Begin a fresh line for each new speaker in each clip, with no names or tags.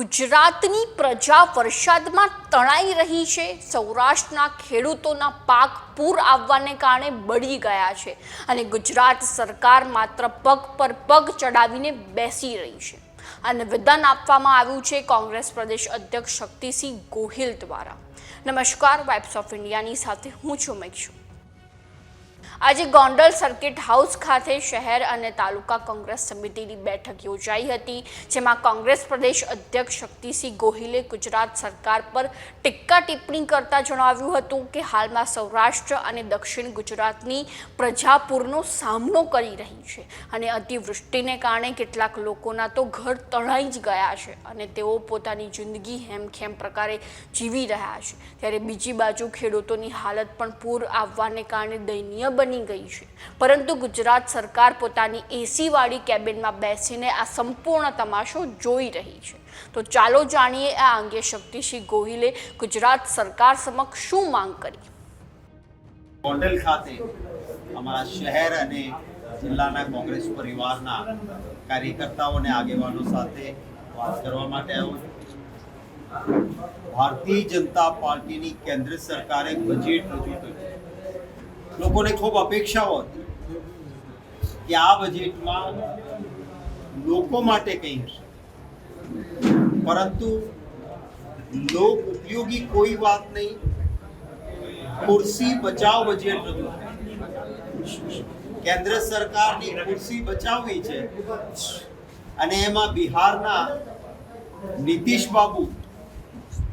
ગુજરાતની પ્રજા વરસાદમાં તણાઈ રહી છે. સૌરાષ્ટ્રના ખેડૂતોના પાક પૂર આવવાને કારણે બળી ગયા છે અને ગુજરાત સરકાર માત્ર પગ પર પગ ચડાવીને બેસી રહી છે. આ નિવેદન આપવામાં આવ્યું છે કોંગ્રેસ પ્રદેશ અધ્યક્ષ શક્તિસિંહ ગોહિલ દ્વારા. નમસ્કાર વાઇબ્સ ઓફ ઇન્ડિયાની સાથે હું છું મેક્ષુ આજે ગોંડલ સર્કિટ હાઉસ ખાતે શહેર અને તાલુકા કોંગ્રેસ સમિતિની બેઠક યોજાઈ હતી, જેમાં કોંગ્રેસ પ્રદેશ અધ્યક્ષ શક્તિસિંહ ગોહિલે ગુજરાત સરકાર પર ટીક્કા ટિપ્પણી કરતા જણાવ્યું હતું કે હાલમાં સૌરાષ્ટ્ર અને દક્ષિણ ગુજરાતની પ્રજા પૂરનો સામનો કરી રહી છે અને અતિવૃષ્ટિને કારણે કેટલાક લોકોના તો ઘર તણાઈ જ ગયા છે અને તેઓ પોતાની જિંદગી હેમખેમ પ્રકારે જીવી રહ્યા છે. ત્યારે બીજી બાજુ ખેડૂતોની હાલત પણ પૂર આવવાને કારણે દયનીય બની ગઈ છે. પરંતુ ગુજરાત સરકાર પોતાની એસીવાળી કેબિનમાં બેસીને આ સંપૂર્ણ તમાશો જોઈ રહી છે. તો ચાલો જાણીએ આ અંગે શક્તિસિંહ ગોહિલે ગુજરાત સરકાર સમક્ષ શું માંગ કરી?
ગોંડલ ખાતે અમારા શહેર અને જિલ્લાના કોંગ્રેસ પરિવારના કાર્યકર્તાઓને આગેવાનો સાથે વાત કરવા માટે આવ્યો ભારતીય જનતા પાર્ટીની કેન્દ્ર સરકારે બજેટ રજૂ કર્યું. લોકોને ખૂબ અપેક્ષાઓ હતી કે આ બજેટમાં લોકો માટે કંઈ હશે. પરંતુ લોક ઉપયોગી કોઈ વાત નહીં. ખુરશી બચાવ બજેટ રજૂ કેન્દ્ર સરકારની ખુરશી બચાવવી છે અને એમાં બિહારના નીતિશ બાબુ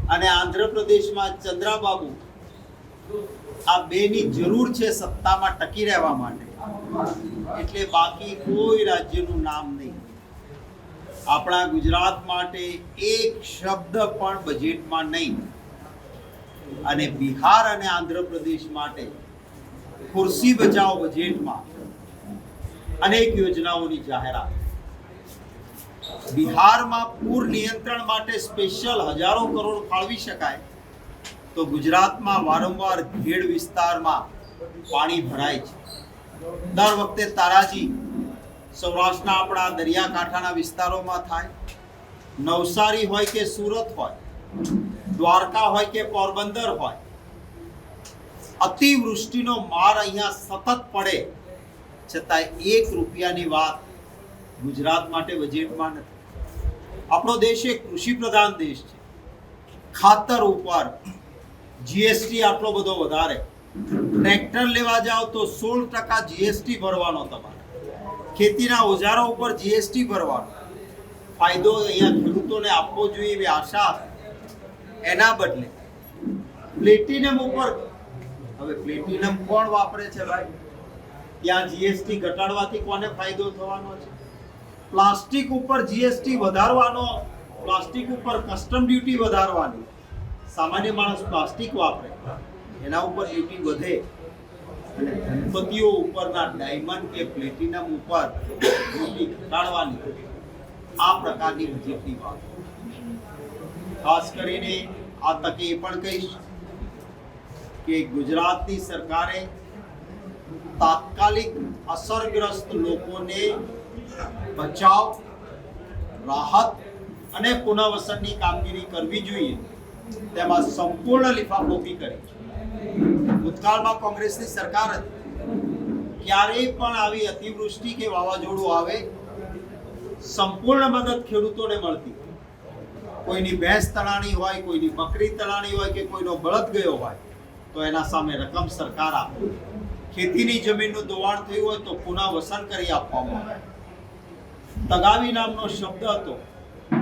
અને આંધ્રપ્રદેશમાં ચંદ્રાબાબુ આ બેની જરૂર છે સત્તામાં ટકી રહેવા માટે. એટલે બાકી કોઈ રાજ્યનું નામ નહીં. આપણા ગુજરાત માટે એક શબ્દ પણ બજેટમાં નહીં. અને બિહાર અને આંધ્રપ્રદેશ માટે ખુરશી બચાવ બજેટમાં અનેક યોજનાઓની જાહેરાત. બિહારમાં પૂર નિયંત્રણ માટે સ્પેશિયલ હજારો કરોડ ફાળવી શકાય. તો ગુજરાતમાં વારંવાર ઘેડ વિસ્તારમાં પાણી ભરાય છે. દર વખતે તારાજી સૌરાષ્ટ્રના આપણા દરિયાકાંઠાના વિસ્તારોમાં થાય. નવસારી હોય કે સુરત હોય, દ્વારકા હોય કે પોરબંદર હોય, અતિવૃષ્ટિનો માર અહીંયા સતત પડે છતાં એક રૂપિયાની વાત ગુજરાત માટે બજેટમાં નથી. આપણો દેશ એક કૃષિ પ્રધાન દેશ છે. ખાતર ઉપર જીએસટી આટલો બધો વધારે. ટ્રેક્ટર લેવા જાઓ તો સોળ ટકા જીએસટી ભરવાનો તમારે. ખેતીના ઓજારો ઉપર જીએસટી ભરવાનો. ફાયદો અહીંયા ખેડૂતોને આપવો જોઈએ એવી આશા એના બદલે. પ્લેટિનમ ઉપર. હવે પ્લેટિનમ કોણ વાપરે છે ભાઈ? ત્યાં જીએસટી ઘટાડવાથી કોને ફાયદો થવાનો છે? પ્લાસ્ટિક ઉપર જીએસટી વધારવાનો. પ્લાસ્ટિક ઉપર કસ્ટમ ડ્યુટી વધારવાની. સામાન્ય માણસ પ્લાસ્ટિક વાપરે, એના ઉપર ડ્યુટી વધે, અને ધનપતિઓ ઉપરના ડાયમંડ કે પ્લેટિનમ ઉપર ડ્યુટી ઘટાડવાની આ પ્રકારની બજેટની વાત ખાસ કરીને આ તકે એ પણ કહીશ કે ગુજરાતની સરકારે તાત્કાલિક અસરગ્રસ્ત લોકોને બચાવ, રાહત અને પુનઃવસનની કામગીરી કરવી જોઈએ. તેમાં સંપૂર્ણ લીફાફોકી કરી. ભૂતકાળમાં કોંગ્રેસની સરકાર ક્યારેય પણ આવી અતિવૃષ્ટિ કે વાવાઝોડું આવે, સંપૂર્ણ મદદ ખેડૂતોને મળતી કોઈની ભેંસ તણાણી હોય, કોઈની બકરી તણાણી હોય કે કોઈનો બળદ ગયો હોય, તો એના સામે રકમ સરકાર આપે. ખેતીની જમીનનું ધોવાણ થયું હોય તો પુનઃ વસન કરી આપવામાં આવે. તગાવી નામનો શબ્દ હતો.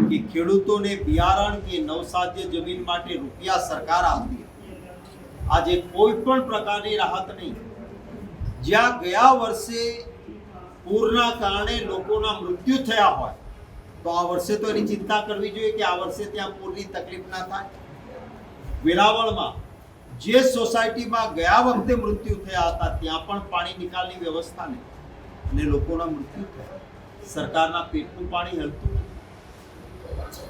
કે ખેડૂતોને બિયારણ કે નવસાધ્ય જમીન માટે રૂપિયા સરકાર આપતી. આજે કોઈ પણ પ્રકારની રાહત નહીં જ્યાં ગયા વર્ષે પૂરના કારણે લોકોના મૃત્યુ થયા હોય, તો આ વર્ષે તો એની ચિંતા કરવી જોઈએ કે આ વર્ષે ત્યાં પૂરની તકલીફ ના થાય વેરાવળમાં જે સોસાયટીમાં ગયા વખતે મૃત્યુ થયા હતા, ત્યાં પણ પાણી નિકાલની વ્યવસ્થા નહીં અને લોકોના મૃત્યુ થયા સરકારના પેટનું પાણી હલતું.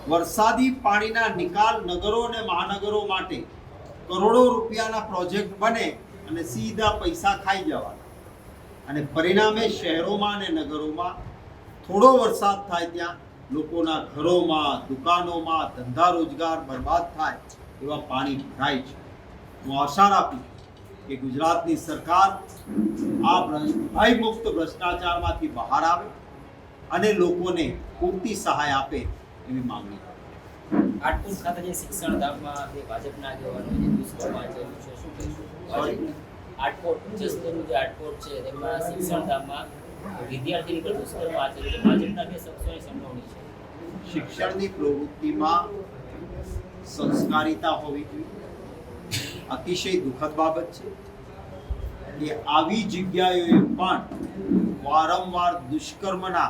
વરસાદી પાણીના નિકાલ નગરો અને મહાનગરો માટે કરોડો રૂપિયાના પ્રોજેક્ટ બને અને સીધા પૈસા ખાઈ જવાના. અને પરિણામે શહેરોમાં અને નગરોમાં થોડો વરસાદ થાય ત્યાં લોકોના ઘરોમાં, દુકાનોમાં ધંધા રોજગાર બરબાદ થાય એવા પાણી ભરાય છે. હું આશા રાખું કે ગુજરાતની સરકાર આ ભયમુક્ત ભ્રષ્ટાચારમાંથી બહાર આવે અને લોકોને પૂરતી સહાય આપે એવી માંગણી
આટપુર ખાતે જે શિક્ષણ ધામમાં જે ભાજપના આગેવાનો જે દુષ્કર્મ આચર્યું છે શું કહેશો?
Sorry?
આટકોટ ઉચ્ચસ્તરનું જે આટકોટ છે તેમાં શિક્ષણ ધામમાં વિદ્યાર્થીની પર દુષ્કર્મ આચર્યું છે ભાજપના બે શખ્સોની સંડોવણી છે.
શિક્ષણની પ્રવૃત્તિમાં સંસ્કારિતા હોવી જોઈએ. અતિશય દુઃખદ બાબત છે કે આવી જગ્યાએ પણ વારંવાર દુષ્કર્મના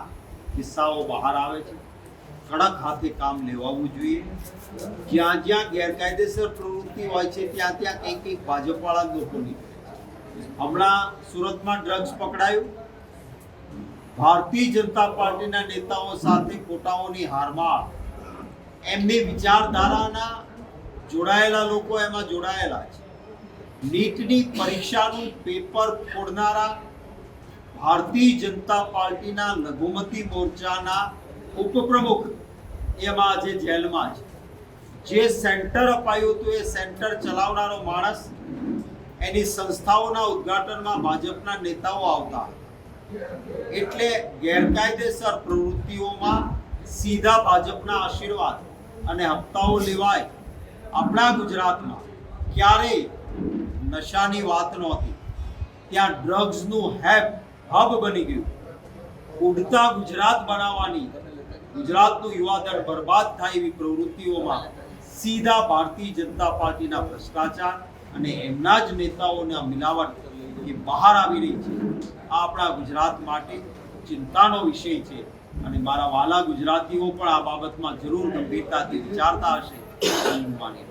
કિસ્સાઓ બહાર આવે છે. કડક હાથે કામ લેવાવું જોઈએ. જ્યાં જ્યાં ગેરકાયદેસર પ્રવૃત્તિ હોય છે, ત્યાં ત્યાં કંઈક કંઈક ભાજપવાળા લોકો નીકળે હમણાં સુરતમાં ડ્રગ્સ પકડાયું. ભારતીય જનતા પાર્ટીના નેતાઓ સાથે ખોટાઓની હારમાળ એમની વિચારધારાના જોડાયેલા લોકો એમાં જોડાયેલા છે. નીટની પરીક્ષાનું પેપર ફોડનારા ભારતીય જનતા પાર્ટીના લઘુમતી મોરચાના ઉપપ્રમુખ એમાં આજે જેલમાં છે. જે સેન્ટર અપાયું હતું, એ સેન્ટર ચલાવનારો માણસ એની સંસ્થાઓના ઉદ્ઘાટનમાં ભાજપના નેતાઓ આવતા. એટલે ગેરકાયદેસર પ્રવૃત્તિઓમાં સીધા ભાજપના આશીર્વાદ અને હપ્તાઓ લેવાય આપણા ગુજરાતમાં ક્યારેય નશાની વાત નહોતી. ત્યાં ડ્રગ્સનું હેબ હબ બની ગયું. ઉડતા ગુજરાત બનાવવાની ગુજરાતનું યુવાધન બરબાદ થાય એવી પ્રવૃત્તિઓમાં સીધા ભારતીય જનતા પાર્ટીના ભ્રષ્ટાચાર અને એમના જ નેતાઓના મિલાવટ એ બહાર આવી રહી છે આ આપણા ગુજરાત માટે ચિંતાનો વિષય છે અને મારા વાલા ગુજરાતીઓ પણ આ બાબતમાં જરૂર ગંભીરતાથી વિચારતા હશે માની.